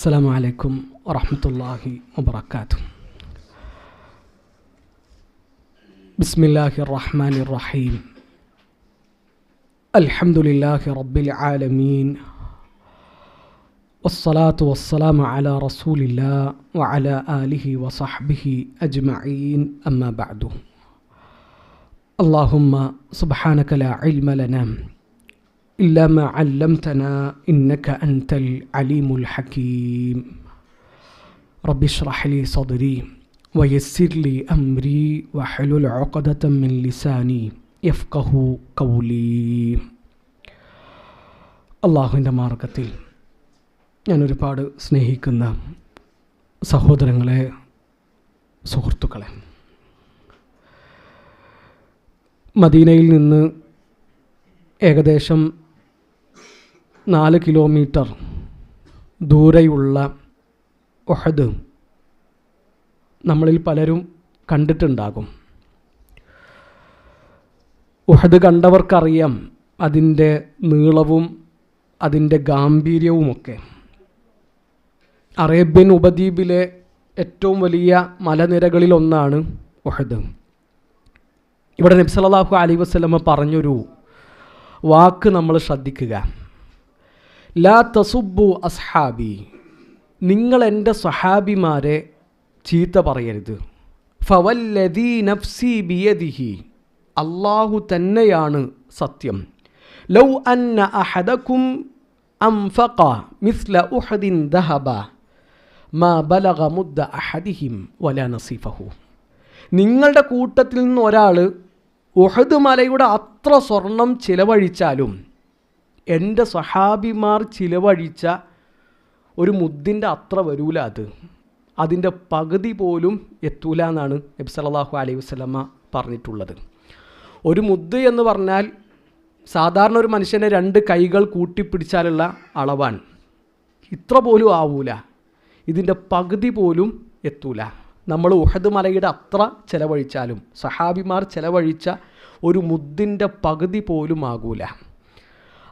السلام عليكم ورحمة الله وبركاته. بسم الله الرحمن الرحيم. الحمد لله رب العالمين. والصلاة والسلام على رسول الله وعلى آله وصحبه أجمعين. أما بعد. اللهم سبحانك لا علم لنا إلا ما علمتنا إنك أنت العليم الحكيم رب اشرح لي صدري ويسر لي أمري واحلل عقدة من لساني يفقه قولي അള്ളാഹുവിൻ്റെ മാർഗത്തിൽ ഞാൻ ഒരുപാട് സ്നേഹിക്കുന്ന സഹോദരങ്ങളെ സുഹൃത്തുക്കളെ മദീനയിൽ നിന്ന് ഏകദേശം നാല് കിലോമീറ്റർ ദൂരെയുള്ള ഒഹദ് നമ്മളിൽ പലരും കണ്ടിട്ടുണ്ടാകും. ഉഹദ് കണ്ടവർക്കറിയാം അതിന്റെ നീളവും അതിന്റെ ഗാംഭീര്യവുമൊക്കെ. അറേബ്യൻ ഉപദ്വീപിലെ ഏറ്റവും വലിയ മലനിരകളിലൊന്നാണ് ഉഹദ്. ഇവിടെ നബ്സലാഹു അലി അലൈഹി വസല്ലമ പറഞ്ഞൊരു വാക്ക് നമ്മൾ ശ്രദ്ധിക്കുക. ലാ തസുബു അസ്ഹാബി. നിങ്ങൾ എന്റെ സഹാബിമാരെ ചീത്ത പറയരുത്. ഫവല്ലദീ നഫ്സി ബിയദിഹി. അള്ളാഹു തന്നെയാണ് സത്യം. ലൗ അന്ന അഹദക്കും അംഫഖ മിസ്ല ഉഹദിൻ ദഹബ. മാ ബലഗ മുദ്ദ അഹദിഹിം വല നസീഫഹു. നിങ്ങളുടെ കൂട്ടത്തിൽ നിന്ന് ഒരാൾ ഉഹദ് മലയുടെ അത്ര സ്വർണം ചിലവഴിച്ചാലും എന്റെ സഹാബിമാർ ചിലവഴിച്ച ഒരു മുദ്ദിന്റെ അത്ര വരൂല അത്. അതിന്റെ പകുതി പോലും എത്തൂല എന്നാണ് നബി സല്ലല്ലാഹു അലൈഹി വസ്ലമ്മ പറഞ്ഞിട്ടുള്ളത്. ഒരു മുദ്ദ് എന്ന് പറഞ്ഞാൽ സാധാരണ ഒരു മനുഷ്യനെ രണ്ട് കൈകൾ കൂട്ടിപ്പിടിച്ചാലുള്ള അളവാണ്. ഇത്ര പോലും ആവൂല. ഇതിന്റെ പകുതി പോലും എത്തൂല. നമ്മൾ ഉഹദ് മലയുടെ അത്ര ചിലവഴിച്ചാലും സഹാബിമാർ ചിലവഴിച്ച ഒരു മുദ്ദിന്റെ പകുതി പോലും ആകൂല.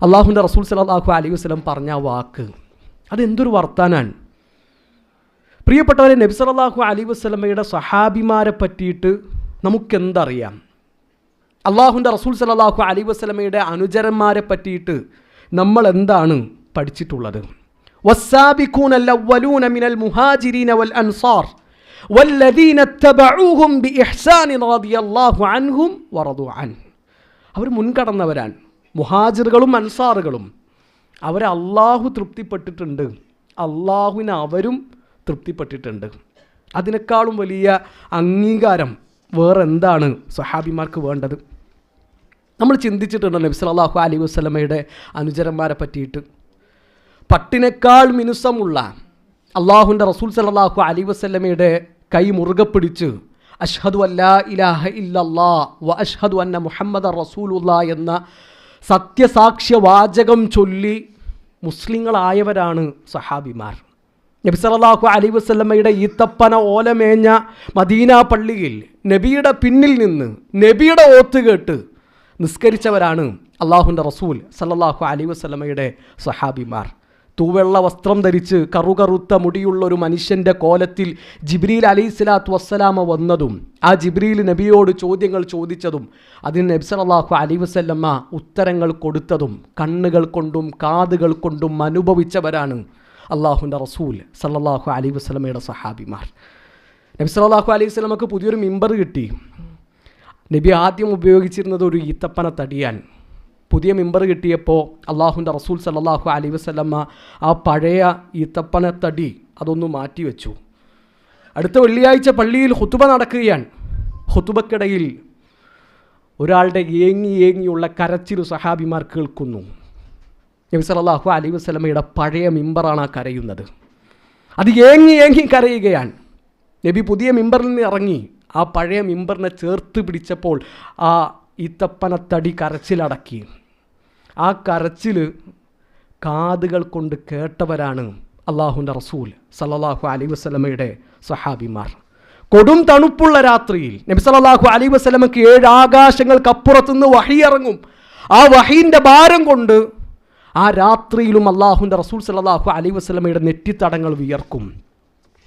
അള്ളാഹുൻ്റെ റസൂൽ സലാഹു അലൈഹി വസ്ലം പറഞ്ഞ ആ വാക്ക് അതെന്തൊരു വർത്താനാണ് പ്രിയപ്പെട്ടവരെ നബി സല്ലല്ലാഹു അലൈഹി വസ്ലമയുടെ സഹാബിമാരെ പറ്റിയിട്ട് നമുക്കെന്തറിയാം അള്ളാഹുൻ്റെ റസൂൽ സല്ലല്ലാഹു അലൈഹി വസ്ലമയുടെ അനുചരന്മാരെ പറ്റിയിട്ട് നമ്മൾ എന്താണ് പഠിച്ചിട്ടുള്ളത് വസ്സാബിഖൂൻ അല്ലവലൂന മിനൽ മുഹാജിരീന വൽ അൻസാർ والذين اتبعوهم بإحسان رضي الله عنهم ورضوا عنه അവർ മുൻകടന്നവരാണ് മുഹാജിറുകളും അൻസാറുകളും. അവരെ അള്ളാഹു തൃപ്തിപ്പെട്ടിട്ടുണ്ട്. അള്ളാഹുവിന് അവരും തൃപ്തിപ്പെട്ടിട്ടുണ്ട്. അതിനേക്കാളും വലിയ അംഗീകാരം വേറെ എന്താണ് സഹാബിമാർക്ക് വേണ്ടത്? നമ്മൾ ചിന്തിച്ചിട്ടുണ്ട് നബി സല്ലല്ലാഹു അലി വസ്ലമയുടെ അനുചരന്മാരെ പറ്റിയിട്ട്. പട്ടിനേക്കാൾ മിനുസമുള്ള അള്ളാഹുവിന്റെ റസൂൽ സലാഹു അലി വസ്ലമയുടെ കൈ മുറുകെ പിടിച്ച് അഷ്ഹദു അല്ലാ ഇലാഹ ഇല്ലല്ലാ വ അഷ്ഹദു അന്ന മുഹമ്മദ് റസൂലുള്ള എന്ന സത്യസാക്ഷ്യ വാചകം ചൊല്ലി മുസ്ലിങ്ങളായവരാണ് സഹാബിമാർ. നബി സല്ലല്ലാഹു അലൈഹി വസല്ലമയുടെ ഈത്തപ്പന ഓലമേഞ്ഞ മദീന പള്ളിയിൽ നബിയുടെ പിന്നിൽ നിന്ന് നബിയുടെ ഓത്ത് കേട്ട് നിസ്കരിച്ചവരാണ് അള്ളാഹുന്റെ റസൂൽ സല്ലല്ലാഹു അലൈഹി വസല്ലമയുടെ സഹാബിമാർ. തൂവെള്ള വസ്ത്രം ധരിച്ച് കറുകറുത്ത മുടിയുള്ള ഒരു മനുഷ്യന്റെ കോലത്തിൽ ജിബ്രീൽ അലൈഹി സ്വലാത്തു വസ്സലാമ വന്നതും ആ ജിബ്രീൽ നബിയോട് ചോദ്യങ്ങൾ ചോദിച്ചതും അതിന് നബി സലാഹു അലൈഹി വസ്ല്ലമ്മ ഉത്തരങ്ങൾ കൊടുത്തതും കണ്ണുകൾ കൊണ്ടും കാതുകൾ കൊണ്ടും അനുഭവിച്ചവരാണ് അള്ളാഹുന്റെ റസൂൽ സല്ലല്ലാഹു അലൈഹി വസ്ലമയുടെ സഹാബിമാർ. നബി സലാഹു അലൈഹി വസ്ലമക്ക് പുതിയൊരു മിമ്പർ കിട്ടി. നബി ആദ്യം ഉപയോഗിച്ചിരുന്നത് ഒരു ഈത്തപ്പന തടിയാൻ പുതിയ മെമ്പർ കിട്ടിയപ്പോൾ അള്ളാഹുന്റെ റസൂൽ സല്ലല്ലാഹു അലൈ വസ്ലമ്മ ആ പഴയ ഈത്തപ്പനത്തടി അതൊന്ന് മാറ്റി വെച്ചു. അടുത്ത വെള്ളിയാഴ്ച പള്ളിയിൽ ഹുത്തുബ നടക്കുകയാണ്. ഹുത്തുബക്കിടയിൽ ഒരാളുടെ ഏങ്ങി ഏങ്ങിയുള്ള കരച്ചിൽ സഹാബിമാർ കേൾക്കുന്നു. നബി സല്ലല്ലാഹു അലൈ വസ്ലമയുടെ പഴയ മിമ്പറാണ് ആ കരയുന്നത്. അത് ഏങ്ങി ഏങ്ങി കരയുകയാണ്. നബി പുതിയ മിമ്പറിൽ നിന്ന് ഇറങ്ങി. ആ പഴയ മിമ്പറിനെ ചേർത്ത് പിടിച്ചപ്പോൾ ആ ഈത്തപ്പനത്തടി കരച്ചിലടക്കി. ആ കരച്ചിൽ കാതുകൾ കൊണ്ട് കേട്ടവരാണ് അള്ളാഹുന്റെ റസൂൽ സല്ലല്ലാഹു അലൈഹി വസ്ലമയുടെ സഹാബിമാർ കൊടും തണുപ്പുള്ള രാത്രിയിൽ നബി സല്ലല്ലാഹു അലൈഹി വസ്ലമക്ക് ഏഴ് ആകാശങ്ങൾക്കപ്പുറത്തുനിന്ന് വഹി ഇറങ്ങും ആ വഹീന്റെ ഭാരം കൊണ്ട് ആ രാത്രിയിലും അള്ളാഹുന്റെ റസൂൽ സല്ലാഹു അലൈ വസ്ലമയുടെ നെറ്റിത്തടങ്ങൾ വിയർക്കും.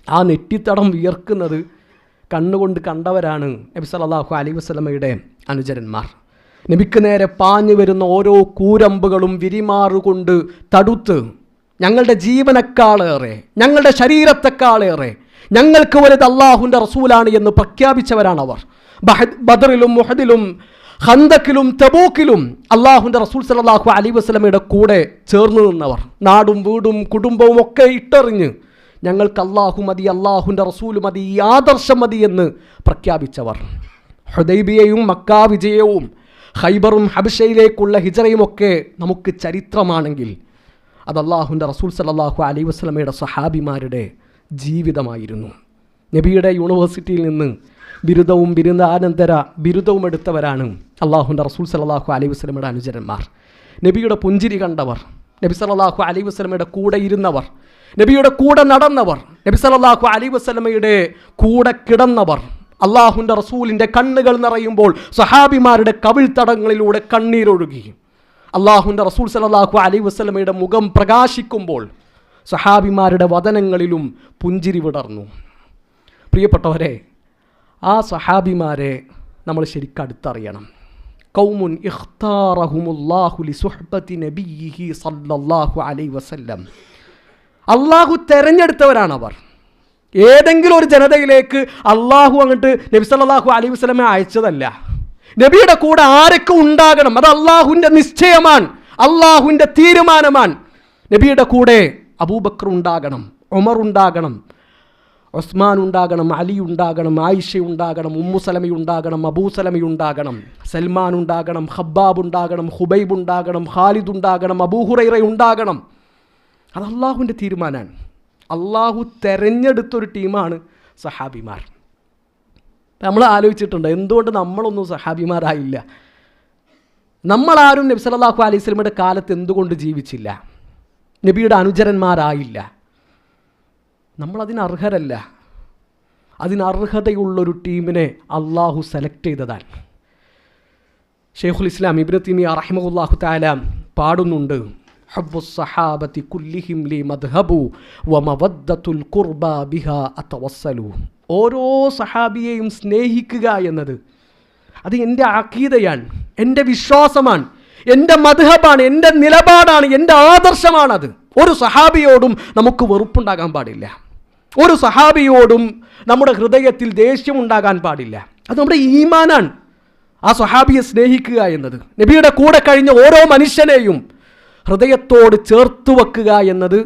ആ നെറ്റിത്തടം വിയർക്കുന്നത് കണ്ണുകൊണ്ട് കണ്ടവരാണ് നബി സല്ലാഹു അലൈ വസ്ലമയുടെ അനുചരന്മാർ. നബിക്ക് നേരെ പാഞ്ഞു വരുന്ന ഓരോ കൂരമ്പുകളും വിരിമാറുകൊണ്ട് തടുത്ത് ഞങ്ങളുടെ ജീവനക്കാളേറെ ഞങ്ങളുടെ ശരീരത്തെക്കാളേറെ ഞങ്ങൾക്ക് വലുത് അള്ളാഹുന്റെ റസൂലാണ് എന്ന് പ്രഖ്യാപിച്ചവരാണ് അവർ ബദറിലും മുഹദിലും ഹന്തക്കിലും തബൂക്കിലും അള്ളാഹുന്റെ റസൂൽ സലാഹു അലി വസ്ലമയുടെ കൂടെ ചേർന്ന് നിന്നവർ. നാടും വീടും കുടുംബവും ഒക്കെ ഇട്ടെറിഞ്ഞ് ഞങ്ങൾക്ക് അള്ളാഹു മതി അള്ളാഹുന്റെ റസൂൽ മതി ആദർശം മതി എന്ന് പ്രഖ്യാപിച്ചവർ. ഹുദൈബിയയും മക്കാ വിജയവും ഹൈബറും ഹബിഷയിലേക്കുള്ള ഹിജറയും ഒക്കെ നമുക്ക് ചരിത്രമാണെങ്കിൽ അത് അള്ളാഹുന്റെ റസൂൽ സലല്ലാഹു അലൈ വസ്ലമയുടെ സഹാബിമാരുടെ ജീവിതമായിരുന്നു. നബിയുടെ യൂണിവേഴ്സിറ്റിയിൽ നിന്ന് ബിരുദവും ബിരുദാനന്തര ബിരുദവും എടുത്തവരാണ് അള്ളാഹുന്റെ റസൂൽ സലല്ലാഹു അലൈ വസ്ലമയുടെ അനുചരന്മാർ. നബിയുടെ പുഞ്ചിരി കണ്ടവർ നബി സലല്ലാഹു അലൈ വസ്ലമയുടെ കൂടെ ഇരുന്നവർ നബിയുടെ കൂടെ നടന്നവർ നബി സലല്ലാഹു അലൈ വസ്ലമയുടെ കൂടെ കിടന്നവർ അള്ളാഹുന്റെ റസൂലിന്റെ കണ്ണുകൾ നിറയുമ്പോൾ സഹാബിമാരുടെ കവിൾത്തടങ്ങളിലൂടെ കണ്ണീരൊഴുകി. അള്ളാഹുന്റെ റസൂൽ സലാഹു അലൈഹി വസ്ലമയുടെ മുഖം പ്രകാശിക്കുമ്പോൾ സഹാബിമാരുടെ വതനങ്ങളിലും പുഞ്ചിരി വിടർന്നു. പ്രിയപ്പെട്ടവരെ ആ സഹാബിമാരെ നമ്മൾ ശരിക്കും അടുത്തറിയണം. കൗമുൻ ഇഖ്താറഹുമുല്ലാഹുലി സുഹബത്തി നബിഹി സല്ലല്ലാഹു അലൈ വസല്ലം. അള്ളാഹു തെരഞ്ഞെടുത്തവരാണ് അവർ ഏതെങ്കിലും ഒരു ജനതയിലേക്ക് അള്ളാഹു അങ്ങോട്ട് നബി സല്ലാഹു അലൈഹി വസ്ലമെ അയച്ചതല്ല. നബിയുടെ കൂടെ ആരൊക്കെ ഉണ്ടാകണം? അത് അള്ളാഹുവിന്റെ നിശ്ചയമാണ്. അള്ളാഹുവിന്റെ തീരുമാനമാണ്. നബിയുടെ കൂടെ അബൂബക്കർ ഉണ്ടാകണം ഒമർ ഉണ്ടാകണം ഉസ്മാൻ ഉണ്ടാകണം അലി ഉണ്ടാകണം ആയിഷ ഉണ്ടാകണം ഉമ്മുസലമി ഉണ്ടാകണം അബൂസലമി ഉണ്ടാകണം സൽമാൻ ഉണ്ടാകണം ഹബ്ബാബ് ഉണ്ടാകണം ഹുബൈബ് ഉണ്ടാകണം ഖാലിദ് ഉണ്ടാകണം അബൂഹുറൈറ ഉണ്ടാകണം. അത് അള്ളാഹുവിന്റെ തീരുമാനമാണ്. അള്ളാഹു തെരഞ്ഞെടുത്തൊരു ടീമാണ് സഹാബിമാർ. നമ്മൾ ആലോചിച്ചിട്ടുണ്ട് എന്തുകൊണ്ട് നമ്മളൊന്നും സഹാബിമാരായില്ല? നമ്മളാരും നബി സല്ലാഹു അലൈഹി സ്വലമിയുടെ കാലത്ത് എന്തുകൊണ്ട് ജീവിച്ചില്ല? നബിയുടെ അനുചരന്മാരായില്ല. നമ്മളതിന് അർഹരല്ല. അതിനർഹതയുള്ളൊരു ടീമിനെ അള്ളാഹു സെലക്ട് ചെയ്തതാണ്. ഷെയ്ഖുൽ ഇസ്ലാം ഇബ്രത്തിമി അറഹിമുല്ലാഹു താല പാടുന്നുണ്ട്. സഹാബത്തി കുല്ലിഹിം ലി മദ്ഹബു വ മവദ്ദത്തുൽ ഖുർബ ബിഹ അതവസ്സലു ഓരോ സഹാബിയെയും സ്നേഹിക്കുക എന്നത് അത് എന്റെ അക്കീതയാണ് എന്റെ വിശ്വാസമാണ് എന്റെ മധുഹബാണ് എന്റെ നിലപാടാണ് എന്റെ ആദർശമാണത്. ഒരു സഹാബിയോടും നമുക്ക് വെറുപ്പുണ്ടാകാൻ പാടില്ല. ഒരു സഹാബിയോടും നമ്മുടെ ഹൃദയത്തിൽ ദേഷ്യം ഉണ്ടാകാൻ പാടില്ല. അത് നമ്മുടെ ഈമാനാണ്. ആ സഹാബിയെ സ്നേഹിക്കുക എന്നത്. നബിയുടെ കൂടെ കഴിഞ്ഞ ഓരോ മനുഷ്യനെയും ഹൃദയത്തോട് ചേർത്ത് വെക്കുക എന്നത്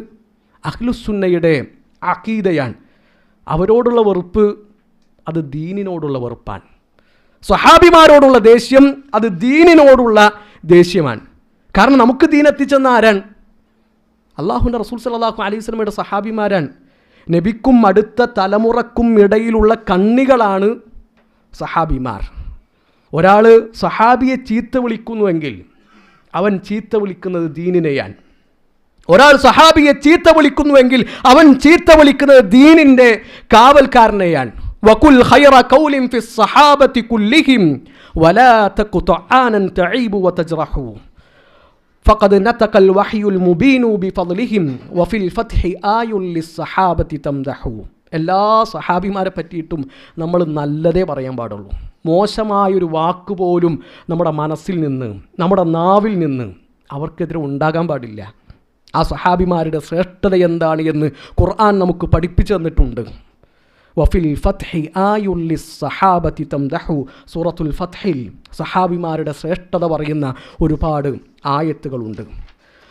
അഹ്ലുസുന്നയുടെ അക്കീതയാണ് അവരോടുള്ള വെറുപ്പ് അത് ദീനിനോടുള്ള വെറുപ്പാണ്. സ്വഹാബിമാരോടുള്ള ദേഷ്യം അത് ദീനിനോടുള്ള ദേഷ്യമാണ്. കാരണം നമുക്ക് ദീൻ എത്തിച്ചെന്ന ആരാണ്? അള്ളാഹുന്റെ റസൂൽ സലാഹു അലൈഹി സ്വലമയുടെ സഹാബിമാരാണ് നബിക്കും അടുത്ത തലമുറക്കും ഇടയിലുള്ള കണ്ണികളാണ് സഹാബിമാർ ഒരാൾ സഹാബിയെ ചീത്ത വിളിക്കുന്നുവെങ്കിൽ അവൻ ചീത്ത വിളിക്കുന്നത് ദീനിനെയാണ് ഒരാൾ സഹാബിയെ ചീത്ത വിളിക്കുന്നുവെങ്കിൽ അവൻ ചീത്ത വിളിക്കുന്നത് ദീനിൻ്റെ കാവൽക്കാരനെയാണ് വകുൽ ഖൈറ ഖൗലിൻ ഫി സഹാബത്തി കുല്ലിഹിം വലാ തകു തആനൻ തഈബു വതജ്റഹു فقد نطق الوحي المبين بفضلهم وفي الفتح آي للصحابة تمدح എല്ലാ സഹാബിമാരെ പറ്റിയിട്ടും നമ്മൾ നല്ലതേ പറയാൻ പാടുള്ളൂ. മോശമായൊരു വാക്ക് പോലും നമ്മുടെ മനസ്സിൽ നിന്ന് നമ്മുടെ നാവിൽ നിന്ന് അവർക്കെതിരെ ഉണ്ടാകാൻ പാടില്ല. ആ സഹാബിമാരുടെ ശ്രേഷ്ഠത എന്താണ് എന്ന് ഖുർആൻ നമുക്ക് പഠിപ്പിച്ചു തന്നിട്ടുണ്ട്. വഫിൽ ഫത്ഹി ആയുല്ലി സഹാബത്തി തംദഹു സൂറത്തുൽ ഫത്ഹിൽ സഹാബിമാരുടെ ശ്രേഷ്ഠത പറയുന്ന ഒരുപാട് ആയത്തുകളുണ്ട്.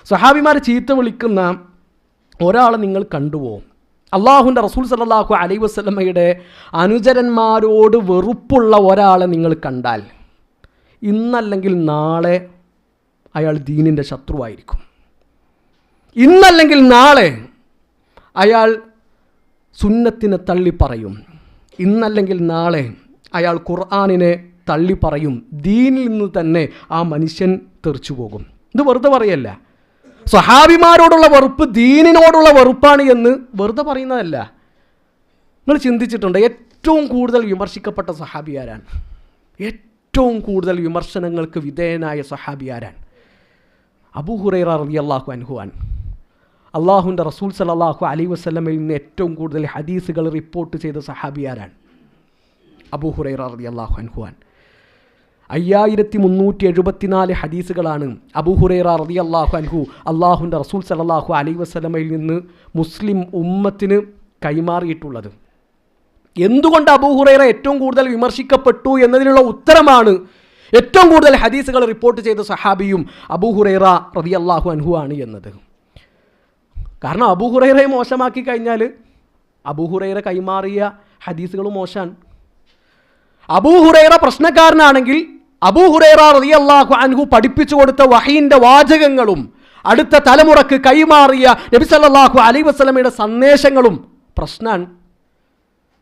സഹാബിമാരെ ചീത്ത വിളിക്കുന്ന ഒരാളെ നിങ്ങൾ കണ്ടുപോകും അള്ളാഹുന്റെ റസൂൽ സല്ലാഹു അലൈ വസ്ലമയുടെ അനുചരന്മാരോട് വെറുപ്പുള്ള ഒരാളെ നിങ്ങൾ കണ്ടാൽ ഇന്നല്ലെങ്കിൽ നാളെ അയാൾ ദീനിന്റെ ശത്രുവായിരിക്കും. ഇന്നല്ലെങ്കിൽ നാളെ അയാൾ സുന്നത്തിനെ തള്ളി പറയും. ഇന്നല്ലെങ്കിൽ നാളെ അയാൾ ഖുർആാനിനെ തള്ളി പറയും. ദീനിൽ നിന്ന് തന്നെ ആ മനുഷ്യൻ തെറിച്ചു പോകും. ഇത് വെറുതെ പറയല്ല. സഹാബിമാരോടുള്ള വെറുപ്പ് ദീനിനോടുള്ള വെറുപ്പാണ് എന്ന് വെറുതെ പറയുന്നതല്ല. നിങ്ങൾ ചിന്തിച്ചിട്ടുണ്ട് ഏറ്റവും കൂടുതൽ വിമർശിക്കപ്പെട്ട സഹാബിയാരാണ് ഏറ്റവും കൂടുതൽ വിമർശനങ്ങൾക്ക് വിധേയനായ സഹാബിയാരാണ് ആരാണ്? ഹുറൈറ റതി അള്ളാഹു അനുഹുവാൻ അള്ളാഹുന്റെ റസൂൽ സലാഹു അലൈ വസ്ലമയിൽ നിന്ന് ഏറ്റവും കൂടുതൽ ഹദീസുകൾ റിപ്പോർട്ട് ചെയ്ത സഹാബിയാരാണ് ആരാണ്? ഹുറൈറ റതി അള്ളാഹു അൻഹുവാൻ അയ്യായിരത്തി മുന്നൂറ്റി എഴുപത്തിനാല് ഹദീസുകളാണ് അബൂഹുറൈറ റതി അള്ളാഹു അൻഹു അള്ളാഹുന്റെ റസൂൽ സലല്ലാഹു അലൈ വസ്ലമയിൽ നിന്ന് മുസ്ലിം ഉമ്മത്തിന് കൈമാറിയിട്ടുള്ളത്. എന്തുകൊണ്ട് അബൂ ഹുറൈറ ഏറ്റവും കൂടുതൽ വിമർശിക്കപ്പെട്ടു എന്നതിനുള്ള ഉത്തരമാണ് ഏറ്റവും കൂടുതൽ ഹദീസുകൾ റിപ്പോർട്ട് ചെയ്ത സഹാബിയും അബൂ ഹുറൈറ റതി അള്ളാഹു അൻഹു ആണ് എന്നത്. കാരണം അബൂ ഹുറൈറയെ മോശമാക്കി കഴിഞ്ഞാൽ അബൂ ഹുറൈറ കൈമാറിയ ഹദീസുകൾ മോശമാണ്. അബൂ ഹുറൈറ പ്രശ്നക്കാരനാണെങ്കിൽ അബൂ ഹുറൈറ റതി അള്ളാഹു അൻഹു പഠിപ്പിച്ചു കൊടുത്ത വഹീന്റെ വാചകങ്ങളും അടുത്ത തലമുറയ്ക്ക് കൈമാറിയ നബി സല്ലല്ലാഹു അലൈഹി വസല്ലമയുടെ സന്ദേശങ്ങളും പ്രശ്നമാണ്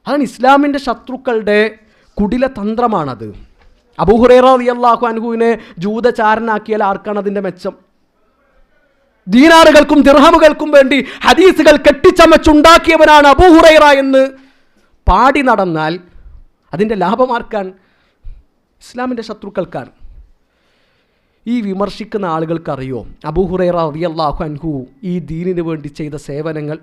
അതാണ് ഇസ്ലാമിന്റെ ശത്രുക്കളുടെ കുടില തന്ത്രമാണത് അബൂഹുറേറ അള്ളാഹു അൻഹുവിനെ ജൂതചാരനാക്കിയാൽ ആർക്കാണ് അതിന്റെ മെച്ചം? ദീനാറുകൾക്കും ദിർഹമുകൾക്കും വേണ്ടി ഹദീസുകൾ കെട്ടിച്ചമച്ചുണ്ടാക്കിയവനാണ് അബൂഹുറൈറ എന്ന് പാടി നടന്നാൽ അതിന്റെ ലാഭമാർക്കാൻ ഇസ്ലാമിന്റെ ശത്രുക്കൾക്കാണ് ഈ വിമർശിക്കുന്ന ആളുകൾക്കറിയോ? അബൂഹുറൈറ റളിയല്ലാഹു അൻഹു ഈ ദീനിന് വേണ്ടി ചെയ്ത സേവനങ്ങൾ.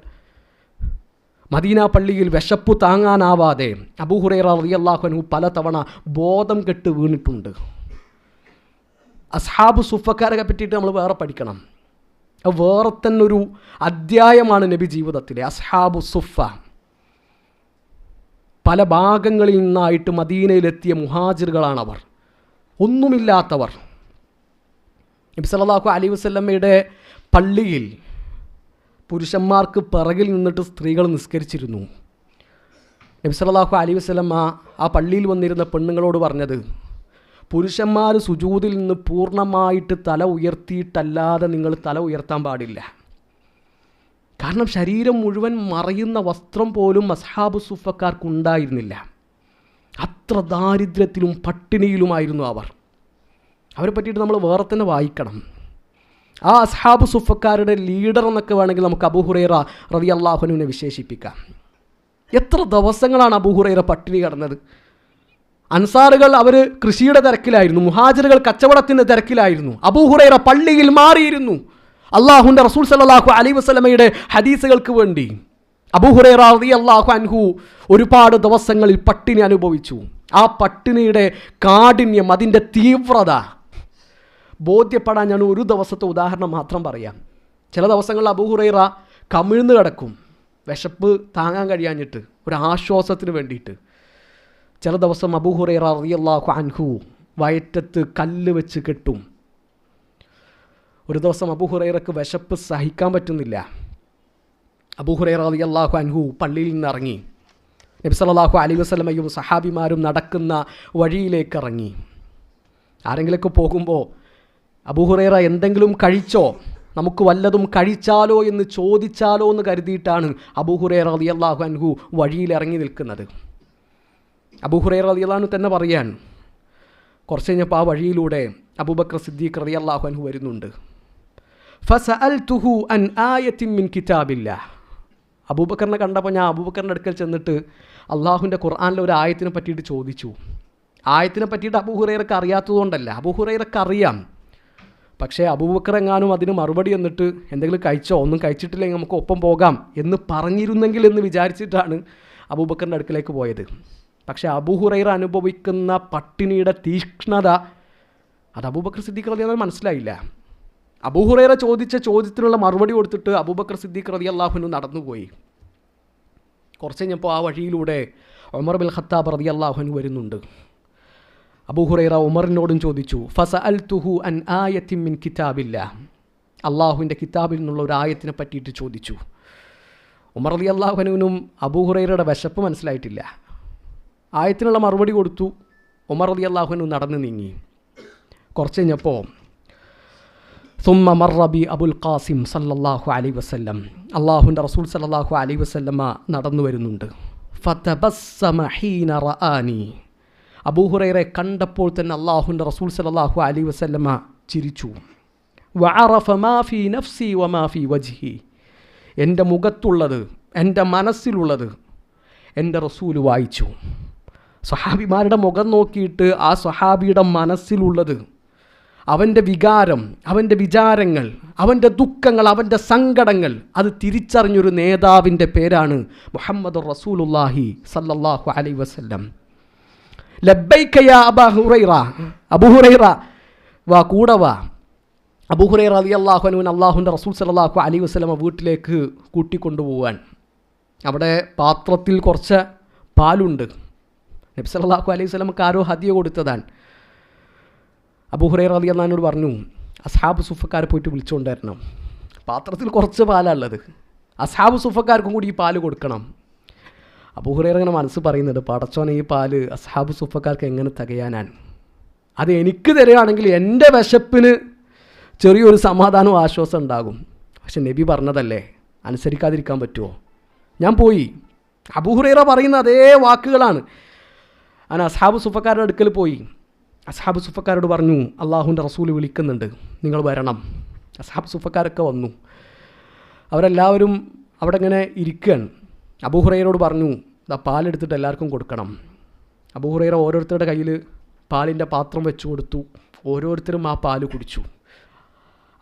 മദീന പള്ളിയിൽ വിശപ്പ് താങ്ങാനാവാതെ അബൂഹുറൈറ റളിയല്ലാഹു അൻഹു പലതവണ ബോധം കെട്ട് വീണിട്ടുണ്ട്. അസ്ഹാബ് സുഫക്കാരെ പറ്റിയിട്ട് നമ്മൾ വേറെ പഠിക്കണം. വേറെ തന്നെ ഒരു അധ്യായമാണ് നബി ജീവിതത്തിലെ അസ്ഹാബു സുഫ. പല ഭാഗങ്ങളിൽ നിന്നായിട്ട് മദീനയിലെത്തിയ മുഹാജിറുകളാണവർ. ഒന്നുമില്ലാത്തവർ. നബി സല്ലല്ലാഹു അലൈഹി വസല്ലമയുടെ പള്ളിയിൽ പുരുഷന്മാർക്ക് പിറകിൽ നിന്നിട്ട് സ്ത്രീകൾ നിസ്കരിച്ചിരുന്നു. നബി സല്ലല്ലാഹു അലൈഹി വസല്ലമ ആ പള്ളിയിൽ വന്നിരുന്ന പെണ്ണുങ്ങളോട് പറഞ്ഞത് പുരുഷന്മാർ സുജൂതിൽ നിന്ന് പൂർണമായിട്ട് തല ഉയർത്തിയിട്ടല്ലാതെ നിങ്ങൾ തല ഉയർത്താൻ പാടില്ല. കാരണം ശരീരം മുഴുവൻ മറയുന്ന വസ്ത്രം പോലും അസ്ഹാബു സുഫക്കാർക്ക് ഉണ്ടായിരുന്നില്ല അത്ര ദാരിദ്ര്യത്തിലും പട്ടിണിയിലുമായിരുന്നു അവർ. അവരെ പറ്റിയിട്ട് നമ്മൾ വേറെ തന്നെ വായിക്കണം. ആ അസ്ഹാബു സുഫക്കാരുടെ ലീഡർ എന്നൊക്കെ വേണമെങ്കിൽ നമുക്ക് അബുഹുറേറ റതി അള്ളാഹുനുവിനെ വിശേഷിപ്പിക്കാം. എത്ര ദിവസങ്ങളാണ് അബുഹുറേറ പട്ടിണി കടന്നത്? അൻസാറുകൾ അവർ കൃഷിയുടെ തിരക്കിലായിരുന്നു മുഹാജറുകൾ കച്ചവടത്തിന്റെ തിരക്കിലായിരുന്നു. അബൂഹുറൈറ പള്ളിയിൽ മാറിയിരുന്നു. അള്ളാഹുന്റെ റസൂൽ സല്ലാഹു അലൈ വസ്ലമയുടെ ഹദീസുകൾക്ക് വേണ്ടി അബൂഹുറൈറ റതി അള്ളാഹു അൻഹു ഒരുപാട് ദിവസങ്ങളിൽ പട്ടിണി അനുഭവിച്ചു. ആ പട്ടിണിയുടെ കാഠിന്യം അതിന്റെ തീവ്രത ബോധ്യപ്പെടാൻ ഞാൻ ഒരു ദിവസത്തെ ഉദാഹരണം മാത്രം പറയാം. ചില ദിവസങ്ങളിൽ അബൂഹുറൈറ കമിഴ്ന്ന് കിടക്കും. വിശപ്പ് താങ്ങാൻ കഴിയാഞ്ഞിട്ട് ഒരു ആശ്വാസത്തിന് വേണ്ടിയിട്ട്. ചില ദിവസം അബൂഹുറൈറ റിയല്ലാഹു അൻഹു വയറ്റത്ത് കല്ല് വെച്ച് കെട്ടും. ഒരു ദിവസം അബുഹുറൈറക്ക് വിശപ്പ് സഹിക്കാൻ പറ്റുന്നില്ല. അബൂഹുറൈറ അള്ളാഹു അൻഹു പള്ളിയിൽ നിന്ന് ഇറങ്ങി നബി സല്ലല്ലാഹു അലൈഹി വസ്ലമയും സഹാബിമാരും നടക്കുന്ന വഴിയിലേക്ക് ഇറങ്ങി. ആരെങ്കിലൊക്കെ പോകുമ്പോൾ അബൂഹുറൈറ എന്തെങ്കിലും കഴിച്ചോ? നമുക്ക് വല്ലതും കഴിച്ചാലോ എന്ന് ചോദിച്ചാലോ എന്ന് കരുതിയിട്ടാണ് അബുഹുറൈറ അലി അള്ളാഹു അൻഹു വഴിയിൽ ഇറങ്ങി നിൽക്കുന്നത്. അലി റളിയല്ലാഹു തന്നെ പറയാൻ കുറച്ച് കഴിഞ്ഞപ്പോൾ ആ വഴിയിലൂടെ അബൂബക്കർ സിദ്ദീഖ് റളിയല്ലാഹു അൻഹു വരുന്നുണ്ട്. ഫസഅൽതുഹു അൻ ആയത്തിൻ മിൻ കിതാബില്ല അബൂബക്കറിനെ കണ്ടപ്പോൾ ഞാൻ അബൂബക്കറിന്റെ അടുക്കൽ ചെന്നിട്ട് അള്ളാഹുവിന്റെ ഖുർആാനിലെ ഒരു ആയത്തിനെ പറ്റിയിട്ട് ചോദിച്ചു. ആയത്തിനെ പറ്റിയിട്ട് അബൂഹുറൈറക്ക് അറിയാത്തതുകൊണ്ടല്ല അബൂഹുറൈറക്ക് അറിയാം. പക്ഷേ അബൂബക്കർ എങ്ങാനും അതിന് മറുപടി എന്നിട്ട് എന്തെങ്കിലും കഴിച്ചോ? ഒന്നും കഴിച്ചിട്ടില്ലെങ്കിൽ നമുക്ക് ഒപ്പം പോകാം എന്ന് പറഞ്ഞിരുന്നെങ്കിൽ എന്ന് വിചാരിച്ചിട്ടാണ് അബൂബക്കറിന്റെ അടുക്കലേക്ക് പോയത്. പക്ഷേ അബൂഹുറൈറ അനുഭവിക്കുന്ന പട്ടിണിയുടെ തീക്ഷ്ണത അത് അബൂബക്കർ റതി മനസ്സിലായില്ല. അബൂഹുറൈറ ചോദിച്ച ചോദ്യത്തിനുള്ള മറുപടി കൊടുത്തിട്ട് അബൂബക്കർ സിദ്ദീഖ് റതി അള്ളാഹുനു നടന്നുപോയി. കുറച്ച് കഴിഞ്ഞപ്പോൾ ആ വഴിയിലൂടെ ഒമർ ബിൽ ഖത്താബ് റതി അള്ളാഹുനു വരുന്നുണ്ട്. അബൂഹുറൈറ ഉമറിനോടും ചോദിച്ചു ഫസ അൽ തുഹു അൻ ആയത്തിൻ മിൻ കിതാബില്ല? അള്ളാഹുവിന്റെ കിതാബിൽ നിന്നുള്ള ഒരു ആയത്തിനെ പറ്റിയിട്ട് ചോദിച്ചു. ഉമർ അലി അള്ളാഹുനുവിനും അബൂഹുറൈറയുടെ വിശപ്പ് മനസ്സിലായിട്ടില്ല. ആയത്തിനുള്ള മറുപടി കൊടുത്തു ഉമർ അലി അള്ളാഹുനു നടന്നു നീങ്ങി. കുറച്ച് കഴിഞ്ഞപ്പോൾ സുമ്മ മർറബി അബുൽ ഖാസിം وسلم അലൈ വസ്ല്ലം. അള്ളാഹുന്റെ റസൂൽ الله അലൈ وسلم നടന്നു വരുന്നുണ്ട്. فتبسم حين راني ابو هريره കണ്ടപ്പോൾ തന്നെ അള്ളാഹുന്റെ റസൂൽ الله അലൈ وسلم ചിരിച്ചു. وعرف ما في نفسي وما في وجهي എന്റെ മുഖത്തുള്ളത് എന്റെ മനസ്സിലുള്ളത് എന്റെ റസൂൽ വായിച്ചു. സഹാബിമാരുടെ മുഖം നോക്കിയിട്ട് ആ സഹാബിയുടെ മനസ്സിലുള്ളത് അവന്റെ വികാരം അവന്റെ വിചാരങ്ങൾ അവന്റെ ദുഃഖങ്ങൾ അവന്റെ സങ്കടങ്ങൾ അത് തിരിച്ചറിഞ്ഞൊരു നേതാവിന്റെ പേരാണ് മുഹമ്മദ് റസൂലുല്ലാഹി സല്ലല്ലാഹു അലൈ അബാ ഹുറൈറ വാ അലി അള്ളാഹുന്റെ റസൂൽ സല്ലാഹു അലൈ വസ്ലമ വീട്ടിലേക്ക് കൂട്ടിക്കൊണ്ടുപോവാൻ അവിടെ പാത്രത്തിൽ കുറച്ച് പാലുണ്ട്. നബി സല്ലാഹു അലൈഹി സ്വലമക്ക് ആരോ ഹദിയ കൊടുത്തതാണ്. അബു ഹുറൈറ അലി അള്ളഹാനോട് പറഞ്ഞു അസാബ് സുഫക്കാരെ പോയിട്ട് വിളിച്ചുകൊണ്ടുവരണം പാത്രത്തിൽ കുറച്ച് പാലാണുള്ളത് അസാബ് സുഫക്കാർക്കും കൂടി ഈ പാൽ കൊടുക്കണം. അബുഹുറൈർ ഇങ്ങനെ മനസ്സ് പറയുന്നുണ്ട് പടച്ചോനെ ഈ പാൽ അസാബ് സുഫക്കാർക്ക് എങ്ങനെ തികയാനാണ് അത് എനിക്ക് തരികയാണെങ്കിൽ എന്റെ വിശപ്പിന് ചെറിയൊരു സമാധാനവും ആശ്വാസം ഉണ്ടാകും. പക്ഷെ നബി പറഞ്ഞതല്ലേ അനുസരിക്കാതിരിക്കാൻ പറ്റുമോ ഞാൻ പോയി. അബുഹുറൈറ പറയുന്ന അതേ വാക്കുകളാണ്. ഞാൻ അസാബ് സുഫക്കാരുടെ അടുക്കൽ പോയി. അസ്ഹാബ് സുഫക്കാരോട് പറഞ്ഞു അള്ളാഹുവിന്റെ റസൂൽ വിളിക്കുന്നുണ്ട് നിങ്ങൾ വരണം. അസ്ഹാബ് സുഫക്കാരൊക്കെ വന്നു. അവരെല്ലാവരും അവിടെ ഇങ്ങനെ ഇരിക്കുകയാണ്. അബൂഹുറയ്യരോട് പറഞ്ഞു ഇതാ പാലെടുത്തിട്ട് എല്ലാവർക്കും കൊടുക്കണം. അബൂഹുറൈറ ഓരോരുത്തരുടെ കയ്യിൽ പാലിന്റെ പാത്രം വെച്ചു കൊടുത്തു. ഓരോരുത്തരും ആ പാൽ കുടിച്ചു.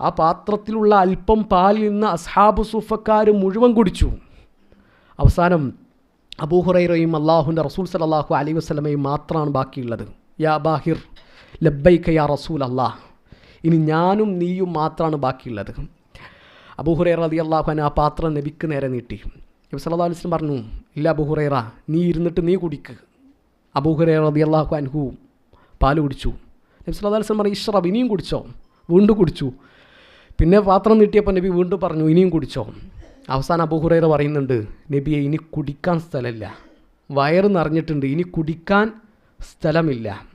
ആ പാത്രത്തിലുള്ള അല്പം പാലിൽ നിന്ന് അസ്ഹാബ് സുഫക്കാർ മുഴുവൻ കുടിച്ചു. അവസാനം അബൂഹുറൈറയും അള്ളാഹുന്റെ റസൂൽ സലാഹു അലൈ വസ്ലമയും മാത്രമാണ് ബാക്കിയുള്ളത്. യാ ബാഹിർ ലബ്ബൈക്ക യാ റസൂൽ അള്ളാഹ് ഇനി ഞാനും നീയും മാത്രമാണ് ബാക്കിയുള്ളത്. അബൂഹുറൈറ അലി അള്ളാഹു ആ പാത്രം നബിക്ക് നേരെ നീട്ടി. നബി സല്ലാ അലിസ്ലം പറഞ്ഞു ഇല്ല അബൂഹുറൈറ നീ ഇരുന്നിട്ട് നീ കുടിക്ക്. അബൂഹുറൈറ അലി അള്ളാഹു അൻഹു പാൽ കുടിച്ചു. നബി സല്ലാ അലിസ്ലം പറഞ്ഞു ഇഷ്റബ് ഇനിയും കുടിച്ചോ? വീണ്ടും കുടിച്ചു. പിന്നെ പാത്രം നീട്ടിയപ്പോൾ നബി വീണ്ടും പറഞ്ഞു ഇനിയും കുടിച്ചോ? അവസാനം അബൂഹുറൈറ പറയുന്നുണ്ട് നബിയെ ഇനി കുടിക്കാൻ സ്ഥലമില്ല. വയറ് നിറഞ്ഞിട്ടുണ്ട് ഇനി കുടിക്കാൻ സ്ഥലമില്ല.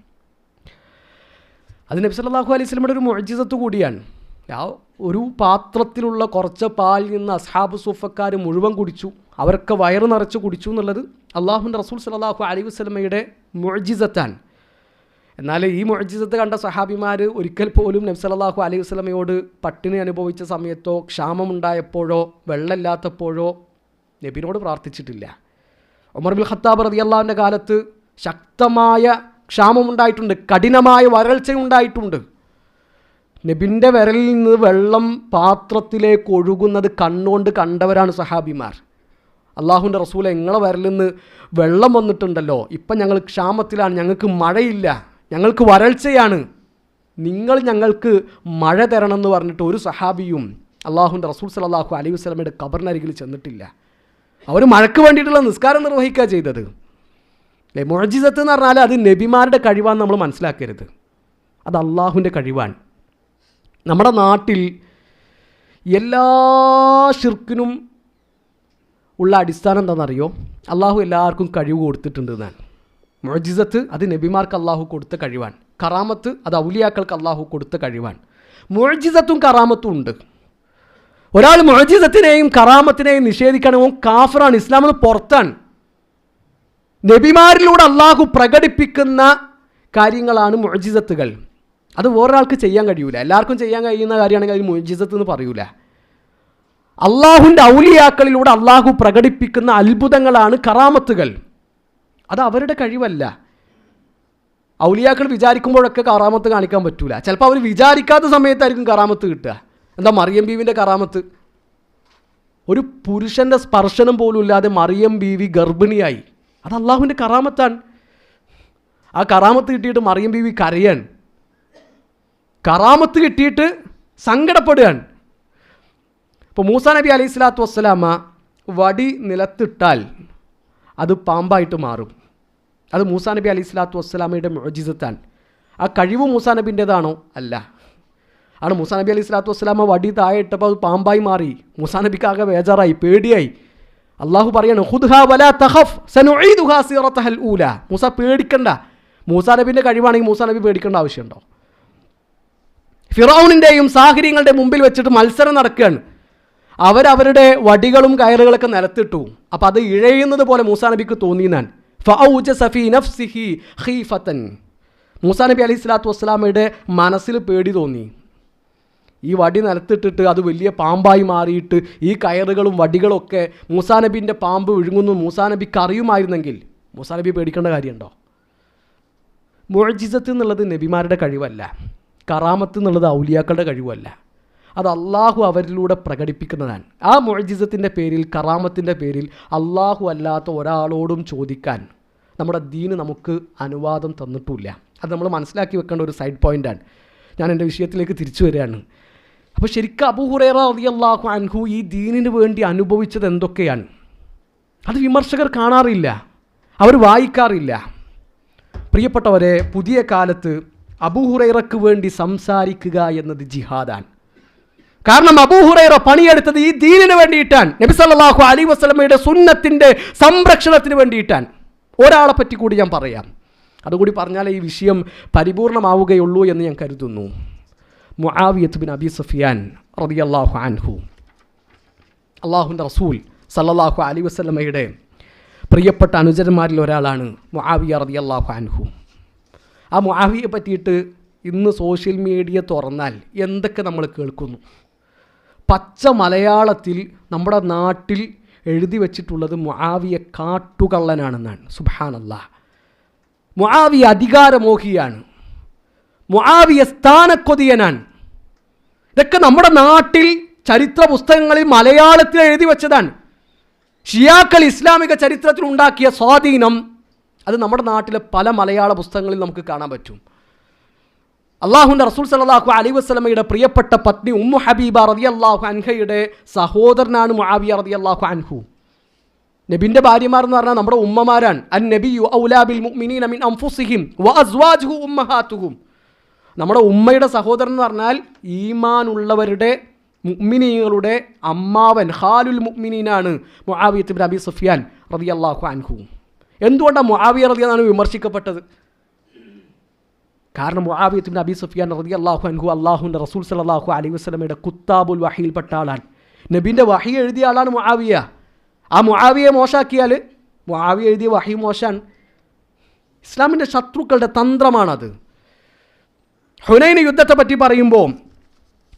അത് നബി സല്ലാഹു അലൈഹി സ്വലമിയുടെ ഒരു മൊഴിജിസത്ത് കൂടിയാണ്. ആ ഒരു പാത്രത്തിലുള്ള കുറച്ച് പാൽ നിന്ന് അസ്ഹാബ് സൂഫക്കാർ മുഴുവൻ കുടിച്ചു. അവരൊക്കെ വയറ് നിറച്ച് കുടിച്ചു എന്നുള്ളത് അള്ളാഹുന്റെ റസൂൽ സലാഹു അലൈഹി വസ്ലമയുടെ മൊഴിജിസത്താണ് എന്നാൽ ഈ മൊഴിജിസത്ത് കണ്ട സഹാബിമാർ ഒരിക്കൽ പോലും നബി സലാഹു അലൈഹി വസ്ലമയോട് പട്ടിണി അനുഭവിച്ച സമയത്തോ ക്ഷാമമുണ്ടായപ്പോഴോ വെള്ളമില്ലാത്തപ്പോഴോ നബിനോട് പ്രാർത്ഥിച്ചിട്ടില്ല. ഉമർ ബിൽ ഖത്താബ് റതി അള്ളാഹുവിന്റെ കാലത്ത് ശക്തമായ ക്ഷാമമുണ്ടായിട്ടുണ്ട് കഠിനമായ വരൾച്ചയുണ്ടായിട്ടുണ്ട്. നബിന്റെ വിരലിൽ നിന്ന് വെള്ളം പാത്രത്തിലേക്ക് ഒഴുകുന്നത് കണ്ണുകൊണ്ട് കണ്ടവരാണ് സഹാബിമാർ. അള്ളാഹുവിന്റെ റസൂല എങ്ങളെ വിരലിൽ നിന്ന് വെള്ളം വന്നിട്ടുണ്ടല്ലോ ഇപ്പം ഞങ്ങൾ ക്ഷാമത്തിലാണ് ഞങ്ങൾക്ക് മഴയില്ല ഞങ്ങൾക്ക് വരൾച്ചയാണ്. നിങ്ങൾ ഞങ്ങൾക്ക് മഴ തരണം എന്ന് പറഞ്ഞിട്ട് ഒരു സഹാബിയും അള്ളാഹുവിന്റെ റസൂൽ സലാഹു അലൈഹി വസ്ലമയുടെ കബറിനരികിൽ ചെന്നിട്ടില്ല. അവർ മഴയ്ക്ക് വേണ്ടിയിട്ടുള്ള നിസ്കാരം നിർവഹിക്കുക ചെയ്തത്. അല്ലേ? മുഴജിസത്ത് എന്ന് പറഞ്ഞാൽ അത് നബിമാരുടെ കഴിവാണ് നമ്മൾ മനസ്സിലാക്കരുത്. അത് അള്ളാഹുവിന്റെ കഴിവാണ്. നമ്മുടെ നാട്ടിൽ എല്ലാ ഷിർക്കിനും ഉള്ള അടിസ്ഥാനം എന്താണെന്നറിയോ? അള്ളാഹു എല്ലാവർക്കും കഴിവ് കൊടുത്തിട്ടുണ്ട് എന്നാണ് മുഴജിസത്ത് അത് നബിമാർക്ക് അള്ളാഹു കൊടുത്ത കഴിവാണ്. കറാമത്ത് അത് ഔലിയാക്കൾക്ക് അള്ളാഹു കൊടുത്ത കഴിവാണ്. മുഴജിസത്തും കറാമത്തും ഉണ്ട്. ഒരാൾ മുഴജിസത്തിനെയും കറാമത്തിനെയും നിഷേധിക്കണമോ കാഫറാണ്. ഇസ്ലാമിന് പുറത്താണ്. നബിമാരിലൂടെ അള്ളാഹു പ്രകടിപ്പിക്കുന്ന കാര്യങ്ങളാണ് മുഴജിസത്തുകൾ അത് വേറൊരാൾക്ക് ചെയ്യാൻ കഴിയൂല. എല്ലാവർക്കും ചെയ്യാൻ കഴിയുന്ന കാര്യമാണെങ്കിൽ അതിൽ മുഴജിസത്ത് എന്ന് പറയൂല. അള്ളാഹുവിന്റെ ഔലിയാക്കളിലൂടെ അള്ളാഹു പ്രകടിപ്പിക്കുന്ന അത്ഭുതങ്ങളാണ് കറാമത്തുകൾ. അത് അവരുടെ കഴിവല്ല. ഔലിയാക്കൾ വിചാരിക്കുമ്പോഴൊക്കെ കറാമത്ത് കാണിക്കാൻ പറ്റൂല. ചിലപ്പോൾ അവർ വിചാരിക്കാത്ത സമയത്തായിരിക്കും കറാമത്ത് കിട്ടുക. എന്താ മറിയം ബീവിന്റെ കറാമത്ത്? ഒരു പുരുഷന്റെ സ്പർശനം പോലും ഇല്ലാതെ മറിയം ബീവി ഗർഭിണിയായി. അത് അള്ളാഹുവിന്റെ കറാമത്താണ്. ആ കറാമത്ത് കിട്ടിയിട്ട് മറിയം ബീവി കരയാൻ കറാമത്ത് കിട്ടിയിട്ട് സങ്കടപ്പെടുകയാണ്. ഇപ്പോൾ മൂസ നബി അലൈഹി സ്വലാത്തു വസ്സലാമ വടി നിലത്തിട്ടാൽ അത് പാമ്പായിട്ട് മാറും. അത് മൂസാ നബി അലൈഹി സ്വലാത്തു വസ്സലാമയുടെ മൊജിസത്താൻ ആ കഴിവ് മൂസാ നബിന്റെതാണോ? അല്ല. ആണ് മൂസാ നബി അലൈഹി സ്വലാത്തു വസ്സലാമ വടി താഴെ ഇട്ടപ്പോൾ അത് പാമ്പായി മാറി. മൂസാ നബിക്ക് ആകെ ബേജാറായി പേടിയായി. അള്ളാഹു പറയാണ് മൂസ പേടിക്കണ്ട. മൂസ നബിന്റെ കഴിവാണെങ്കിൽ മൂസ നബി പേടിക്കേണ്ട ആവശ്യമുണ്ടോ? ഫിറൌനിന്റെയും സാഹചര്യങ്ങളുടെ മുമ്പിൽ വെച്ചിട്ട് മത്സരം നടക്കുകയാണ്. അവരവരുടെ വടികളും കയറുകളൊക്കെ നിലത്തിട്ടു. അപ്പോൾ അത് ഇഴയുന്നത് പോലെ മൂസാ നബിക്ക് ഫൗജ സഫി നഫ്സിഹി മൂസാ നബി അലൈഹി സ്വലാത്തു വസ്സലാമയുടെ മനസ്സിൽ പേടി തോന്നി. ഈ വടി നിലത്തിട്ടിട്ട് അത് വലിയ പാമ്പായി മാറിയിട്ട് ഈ കയറുകളും വടികളൊക്കെ മൂസാ നബിന്റെ പാമ്പ് വിഴുങ്ങുന്നു. മൂസാ നബിക്ക് അറിയുമായിരുന്നെങ്കിൽ മൂസാ നബി പേടിക്കേണ്ട കാര്യമുണ്ടോ? മുഴജിസത്ത് എന്നുള്ളത് നബിമാരുടെ കഴിവല്ല. കറാമത്ത് എന്നുള്ളത് ഔലിയാക്കളുടെ കഴിവല്ല. അത് അള്ളാഹു അവരിലൂടെ പ്രകടിപ്പിക്കുന്നതാണ്. ആ മുഴജിസത്തിന്റെ പേരിൽ കറാമത്തിന്റെ പേരിൽ അള്ളാഹു അല്ലാത്ത ഒരാളോടും ചോദിക്കാൻ നമ്മുടെ ദീന് നമുക്ക് അനുവാദം തന്നിട്ടില്ല അത് നമ്മൾ മനസ്സിലാക്കി വെക്കേണ്ട ഒരു സൈഡ് പോയിന്റാണ് ഞാൻ എന്റെ വിഷയത്തിലേക്ക് തിരിച്ചു വരികയാണ്. അപ്പോൾ ശരിക്കും അബുഹുറേറ റളിയല്ലാഹു അൻഹു ഈ ദീനിന് വേണ്ടി അനുഭവിച്ചത് എന്തൊക്കെയാണ്? അത് വിമർശകർ കാണാറില്ല. അവർ വായിക്കാറില്ല. പ്രിയപ്പെട്ടവരെ പുതിയ കാലത്ത് അബൂഹുറൈറക്ക് വേണ്ടി സംസാരിക്കുക എന്നത് ജിഹാദാണ്. കാരണം അബൂഹുറൈറ പണിയെടുത്തത് ഈ ദീനിന് വേണ്ടിയിട്ടാണ്. നബി സല്ലല്ലാഹു അലൈഹി വസല്ലമയുടെ സുന്നത്തിന്റെ സംരക്ഷണത്തിന് വേണ്ടിയിട്ടാണ്. ഒരാളെ പറ്റി കൂടി ഞാൻ പറയാം. അതുകൂടി പറഞ്ഞാലേ ഈ വിഷയം പരിപൂർണമാവുകയുള്ളൂ എന്ന് ഞാൻ കരുതുന്നു. മുആവിയത്ത് ബിൻ അബി സഫിയാൻ റളിയല്ലാഹു അൻഹു. അള്ളാഹുവിന്റെ റസൂൽ സല്ലാഹു അലി വസ്ലമയുടെ പ്രിയപ്പെട്ട അനുചരന്മാരിൽ ഒരാളാണ് മുആവിയ റളിയല്ലാഹു അൻഹു. ആ മുആവിയെ പറ്റിയിട്ട് ഇന്ന് സോഷ്യൽ മീഡിയ തുറന്നാൽ എന്തൊക്കെ നമ്മൾ കേൾക്കുന്നു? പച്ച മലയാളത്തിൽ നമ്മുടെ നാട്ടിൽ എഴുതി വച്ചിട്ടുള്ളത് മുആവിയ കാട്ടുകള്ളനാണെന്നാണ്. സുബാനല്ല മുആവിയ അധികാരമോഹിയാണ്. മുആവിയ സ്ഥാനക്കൊതിയനാൻ. ഇതൊക്കെ നമ്മുടെ നാട്ടിൽ ചരിത്ര പുസ്തകങ്ങളിൽ മലയാളത്തിൽ എഴുതി വെച്ചതാണ്. ഷിയാക്കൾ ഇസ്ലാമിക ചരിത്രത്തിൽ ഉണ്ടാക്കിയ സ്വാധീനം അത് നമ്മുടെ നാട്ടിലെ പല മലയാള പുസ്തകങ്ങളിൽ നമുക്ക് കാണാൻ പറ്റും. അള്ളാഹുന്റെ റസൂൽ സലാഹു അലി വസ്ലമയുടെ പ്രിയപ്പെട്ട പത്നി ഉമ്മു ഹബീബ റതി അള്ളാഹു അൻഹയുടെ സഹോദരനാണ് മുഹാബിയ റതി അള്ളാഹു അൻഹു. നബിന്റെ ഭാര്യമാർ എന്ന് പറഞ്ഞാൽ നമ്മുടെ ഉമ്മമാരാണ്. അൻ നബിയു ഔലാബിൽ മുഅ്മിനീന മിൻ അൻഫുസിഹിം വ അസ്വാജുഹു ഉമ്മഹാത്തുഹും. നമ്മുടെ ഉമ്മയുടെ സഹോദരൻ എന്ന് പറഞ്ഞാൽ ഈമാനുള്ളവരുടെ മുഗ്മിനീകളുടെ അമ്മാവൻ ഹാലുൽ മുഗ്മിനീനാണ് മുആവിയത്ത് ബിൻ അബി സുഫിയാൻ റളിയല്ലാഹു അൻഹു. എന്തുകൊണ്ടാണ് മുആവിയ എന്നാണ് വിമർശിക്കപ്പെട്ടത്? കാരണം മുആവിയത്ത് ബിൻ അബി സുഫിയാൻ റളിയല്ലാഹു അൻഹു അള്ളാഹുന്റെ റസൂൽ സലാഹു അലൈഹി വസല്ലമയുടെ കുത്താബുൽ വഹിയിൽപ്പെട്ട ആളാണ്. നബീന്റെ വഹി എഴുതിയ ആളാണ് മൊഹാവിയ ആ മൊഹാവിയെ മോശാക്കിയാൽ മൊഹാവിയ എഴുതിയ വഹി മോശാണ്. ഇസ്ലാമിന്റെ ശത്രുക്കളുടെ തന്ത്രമാണത്. ഹുനൈൻ യുദ്ധത്തെ പറ്റി പറയുമ്പോൾ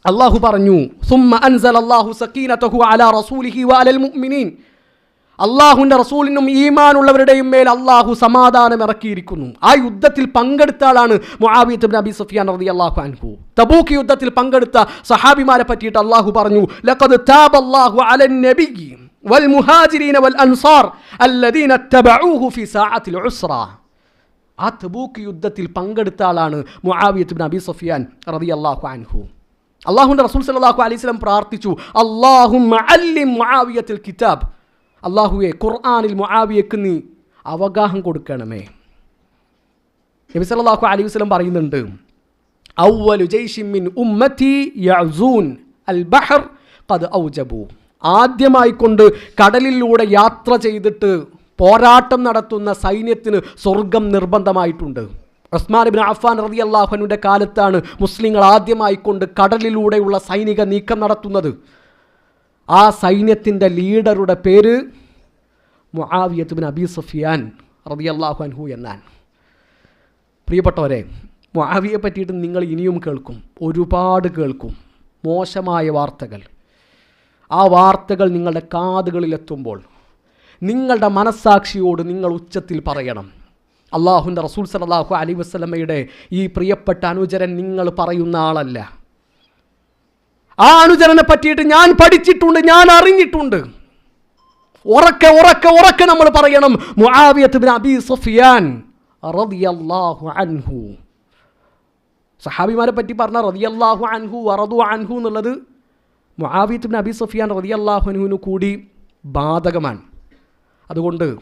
അള്ളാഹു പറഞ്ഞു സുമ്മ അൻസൽ അള്ളാഹു സക്കീനത്തഹു അലാ റസൂലിഹി വഅലൽ മുഅ്മിനീൻ. അള്ളാഹുവിന്റെ റസൂലിനും ഈമാനുള്ളവരുടെയും മേൽ അള്ളാഹു സമാധാനം ഇറക്കിയിരിക്കുന്നു. ആ യുദ്ധത്തിൽ പങ്കെടുത്ത ആളാണ് മുആവിയത്ത് നബി സഫിയാൻ റളി അള്ളാഹു അൻഹു. തബൂക്ക് യുദ്ധത്തിൽ പങ്കെടുത്ത സഹാബിമാരെ പറ്റിയിട്ട് അള്ളാഹു പറഞ്ഞു ലഖദ് താബ അല്ലാഹു അലൻ നബി വൽ മുഹാജിരീന വൽ അൻസാർ അല്ലദീന തബഊഹു ഫി സാഅത്തിൽ ഉസ്റ. ആ തബൂക്ക് യുദ്ധത്തിൽ പങ്കെടുത്ത ആളാണ് മുആവിയത്ത് ബിൻ അബി റബി അള്ളാഹു അൻഹു. അള്ളാഹുന്റെ റസൂൽ സലാഹു അലൈഹി വസല്ലം പ്രാർത്ഥിച്ചു അള്ളാഹു മുആവിയത്തിൽ കിതാബ്. അള്ളാഹുവെ ഖുർആാനിൽ മുആവിയക്ക് നീ അവഗാഹം കൊടുക്കണമേ. നബി സല്ലല്ലാഹു അലൈഹി വസല്ലം പറയുന്നുണ്ട് ഔവലു ജയ്ഷിമിൻ ഉമ്മത്തി യഅസൂൻ അൽ ബഹർ ഖദ് ഔജബു. ആദ്യമായി കൊണ്ട് കടലിലൂടെ യാത്ര ചെയ്തിട്ട് പോരാട്ടം നടത്തുന്ന സൈന്യത്തിന് സ്വർഗം നിർബന്ധമായിട്ടുണ്ട്. ഉസ്മാൻ ബിൻ അഫ്ഫാൻ റതി അള്ളാഹുനുവിന്റെ കാലത്താണ് മുസ്ലിങ്ങൾ ആദ്യമായി കൊണ്ട് കടലിലൂടെയുള്ള സൈനിക നീക്കം നടത്തുന്നത്. ആ സൈന്യത്തിന്റെ ലീഡറുടെ പേര് മുആവിയത്ത് ബിൻ അബി സഫിയാൻ റതി അള്ളാഹു അൻഹു എന്നാണ്. പ്രിയപ്പെട്ടവരെ മുആവിയെ പറ്റിയിട്ട് നിങ്ങൾ ഇനിയും കേൾക്കും. ഒരുപാട് കേൾക്കും. മോശമായ വാർത്തകൾ. ആ വാർത്തകൾ നിങ്ങളുടെ കാതുകളിലെത്തുമ്പോൾ നിങ്ങളുടെ മനസ്സാക്ഷിയോട് നിങ്ങൾ ഉച്ചത്തിൽ പറയണം. അള്ളാഹുന്റെ റസൂൽ സലാഹു അലി വസ്ലമയുടെ ഈ പ്രിയപ്പെട്ട അനുചരൻ നിങ്ങൾ പറയുന്ന ആളല്ല. ആ അനുചരനെ പറ്റിയിട്ട് ഞാൻ പഠിച്ചിട്ടുണ്ട് ഞാൻ അറിഞ്ഞിട്ടുണ്ട്. ഉറക്കെ ഉറക്കെ ഉറക്കെ നമ്മൾ പറയണം. മുആവിയത്ത് അബി സുഫിയാൻ റളിയല്ലാഹു അൻഹു. സഹാബിമാരെ പറ്റി പറഞ്ഞ റളിയല്ലാഹു അൻഹു വറദു അൻഹു എന്നുള്ളത് മുആവിയത്ത് അബി സുഫിയാൻ റളിയല്ലാഹു അൻഹുവിന് കൂടി ബാധകമാണ്. അതുകൊണ്ട്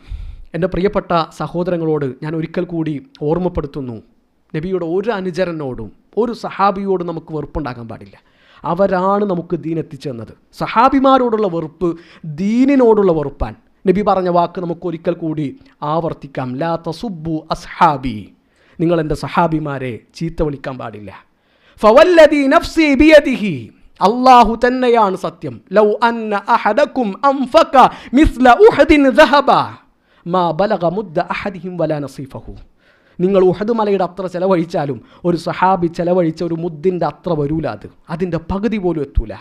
എന്റെ പ്രിയപ്പെട്ട സഹോദരങ്ങളോട് ഞാൻ ഒരിക്കൽ കൂടി ഓർമ്മപ്പെടുത്തുന്നു. നബിയുടെ ഒരു അനുചരനോടും ഒരു സഹാബിയോടും നമുക്ക് വെറുപ്പുണ്ടാക്കാൻ പാടില്ല. അവരാണ് നമുക്ക് ദീൻ എത്തിച്ചെന്നത്. സഹാബിമാരോടുള്ള വെറുപ്പ് ദീനിനോടുള്ള വെറുപ്പാൻ. നബി പറഞ്ഞ വാക്ക് നമുക്ക് ഒരിക്കൽ കൂടി ആവർത്തിക്കാം. ലാ തസുബു അസ്ഹാബി. നിങ്ങൾ എന്റെ സഹാബിമാരെ ചീത്ത വിളിക്കാൻ പാടില്ല. ഫവല്ലദി നഫ്സി ബിയദിഹി. അള്ളാഹു തന്നെയാണ് സത്യം. ലൗ അന്ന അഹദക്കും അംഫക മിസ്ല ഉഹദിൻ ദഹബ. മാ ബലഗ മുദ്ദ അഹദിഹിം വലാ നസീഫഹു. നിങ്ങൾ ഉഹദ് മലയുടെ അത്ര ചെലവഴിച്ചാലും ഒരു സഹാബി ചെലവഴിച്ച ഒരു മുദ്ദിന്റെ അത്ര വരൂല അത്. അതിന്റെ പകുതി പോലും എത്തൂല.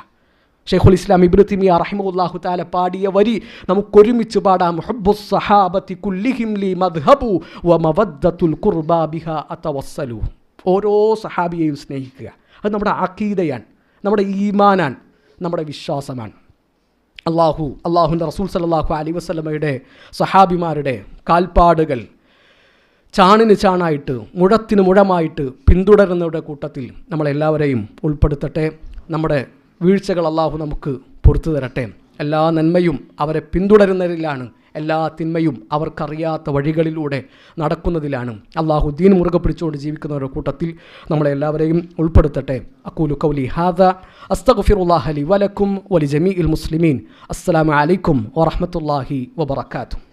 ഷെയ്ഖുൽ ഇസ്ലാം അറഹിമുല്ലാഹു റഹിമുല്ലാഹു താല പാടിയ വരി നമുക്കൊരുമിച്ച് പാടാം ഹബ്ബു സഹാബത്തി കുല്ലിഹിം ലി മദ്ഹബു വ മവദ്ദത്തുൽ ഖുർബാ ബിഹ ഓരോ സഹാബിയെയും സ്നേഹിക്കുക. അത് നമ്മുടെ അക്കീതയാണ് നമ്മുടെ ഈമാനാണ് നമ്മുടെ വിശ്വാസമാണ് അള്ളാഹു അള്ളാഹുന്റെ റസൂൽ സല്ലാഹു അലി വസ്ലമയുടെ സഹാബിമാരുടെ കാൽപ്പാടുകൾ ചാണിന് ചാണായിട്ട് മുഴത്തിന് മുഴമായിട്ട് പിന്തുടരുന്നവരുടെ കൂട്ടത്തിൽ നമ്മളെല്ലാവരെയും ഉൾപ്പെടുത്തട്ടെ. നമ്മുടെ വീഴ്ചകൾ അള്ളാഹു നമുക്ക് പുറത്തു തരട്ടെ. എല്ലാ നന്മയും അവരെ പിന്തുടരുന്നതിലാണ് എല്ലാ തിന്മയും അവർക്കറിയാത്ത വഴികളിലൂടെ നടക്കുന്നതിലാണ്. അള്ളാഹു ദീൻ മുറുകെ പിടിച്ചുകൊണ്ട് ജീവിക്കുന്നവരുടെ കൂട്ടത്തിൽ നമ്മളെല്ലാവരെയും ഉൾപ്പെടുത്തട്ടെ. അക്കൂലു കൗലി ഹാദ. അസ്തഗഫിറുല്ലാഹലി വലക്കും വലി ജമീ ഇൽ മുസ്ലിമീൻ അസ്സലാമലൈക്കും വറഹമത്തല്ലാഹി വബർക്കാത്തു